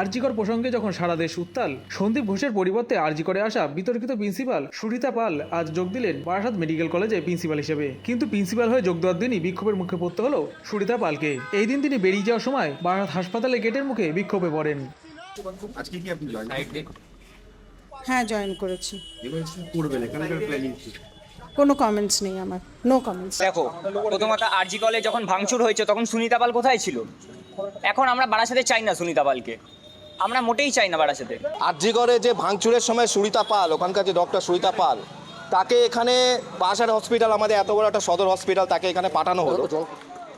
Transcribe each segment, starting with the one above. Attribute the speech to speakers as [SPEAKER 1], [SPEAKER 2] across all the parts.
[SPEAKER 1] আরজিকর প্রসঙ্গে যখন সারা দেশ উত্তাল সন্দীপ ঘোষের পরিবর্তে আরজিকরে আসা বিতর্কিত প্রিন্সিপাল সুরিতা পাল আজ যোগ দিলেন বারাসাত মেডিকেল কলেজে প্রিন্সিপাল হিসেবে। কিন্তু প্রিন্সিপাল হয়ে যোগ দেওয়ার দিনই বিক্ষোভের মুখে পড়তে হলো সুরিতা পালকে। এই দিন তিনি বেরিয়ে যাওয়ার সময় বারাসাত হাসপাতালে গেটের মুখে বিক্ষোভে পড়েন।
[SPEAKER 2] আজকে কি আপনি
[SPEAKER 3] হ্যাঁ জয়েন করেছি।
[SPEAKER 2] করবেন প্ল্যানিং
[SPEAKER 3] কোনো কমেন্টস নেই আমার নো কমেন্টস
[SPEAKER 4] দেখো প্রথমত আরজি কলে যখন ভাঙচুর হয়েছে তখন সুনিতা পাল কোথায় ছিল? এখন আমরা বারাসাতে চাই না সুনিতা পালকে। আমরা মোটেই চাই না বারাসাতে।
[SPEAKER 5] আরজিগড়ে যে ভাঙচুরের সময় সুরিতা পাল, ওখানকার যে ডক্টর সুরিতা পাল, তাকে এখানে বাসার হসপিটাল আমাদের এত বড় একটা সদর হসপিটাল তাকে এখানে পাঠানো হলো।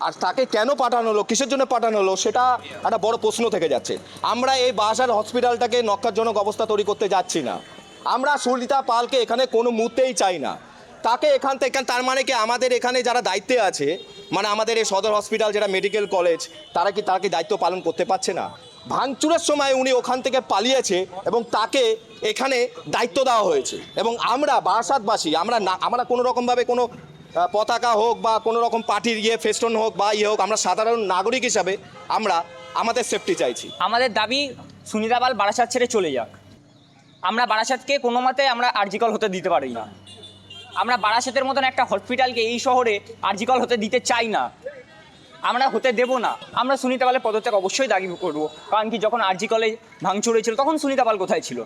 [SPEAKER 5] আর তাকে কেন পাঠানো হলো, কিসের জন্য পাঠানো হলো, সেটা একটা বড় প্রশ্ন থেকে যাচ্ছে। আমরা এই বাসার হসপিটালটাকে নক্কারজনক অবস্থা তৈরি করতে যাচ্ছি না। আমরা সুরিতা পালকে এখানে কোনো মুহূর্তেই চাই না। তাকে এখান থেকে, তার মানে কি আমাদের এখানে যারা দায়িত্বে আছে মানে আমাদের এই সদর হসপিটাল যেটা মেডিকেল কলেজ তারা কি তারা কি দায়িত্ব পালন করতে পারছে না? ভাঙচুরের সময় উনি ওখান থেকে পালিয়েছে এবং তাকে এখানে দায়িত্ব দেওয়া হয়েছে। এবং আমরা, বারাসাতবাসী, আমরা না, আমরা কোনো রকমভাবে কোনো পতাকা হোক বা কোনো রকম পার্টির ইয়ে ফেস্টন হোক বা ইয়ে হোক, আমরা সাধারণ নাগরিক হিসাবে আমরা আমাদের সেফটি চাইছি।
[SPEAKER 4] আমাদের দাবি সুনিতা পাল বারাসাত ছেড়ে চলে যাক। আমরা বারাসাতকে কোনো মতে আমরা আরজিকল হতে দিতে পারি না। আমরা বারাসাতের মতন একটা হসপিটালকে এই শহরে আরজিকল হতে দিতে চাই না। আমরা হতে দেব না। আমরা সুনিতা পালের পদত্যাগ অবশ্যই দাবি করব। কারণ কি যখন আরজি কলে ভাঙচুর হয়েছিল তখন সুনিতা পাল কোথায় ছিল?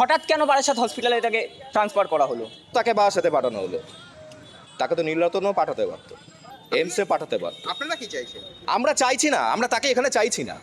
[SPEAKER 4] হঠাৎ কেন বারাসাত হসপিটালে তাকে ট্রান্সফার করা হলো?
[SPEAKER 5] তাকে বারাসাতে পাঠানো হলো। তাকে তো নীলরতনও পাঠাতে পারতো। এমসে পাঠাতে পারতো।
[SPEAKER 2] আপনারা কি চাইছেন?
[SPEAKER 5] আমরা চাইছি না। আমরা তাকে এখানে চাইছি না।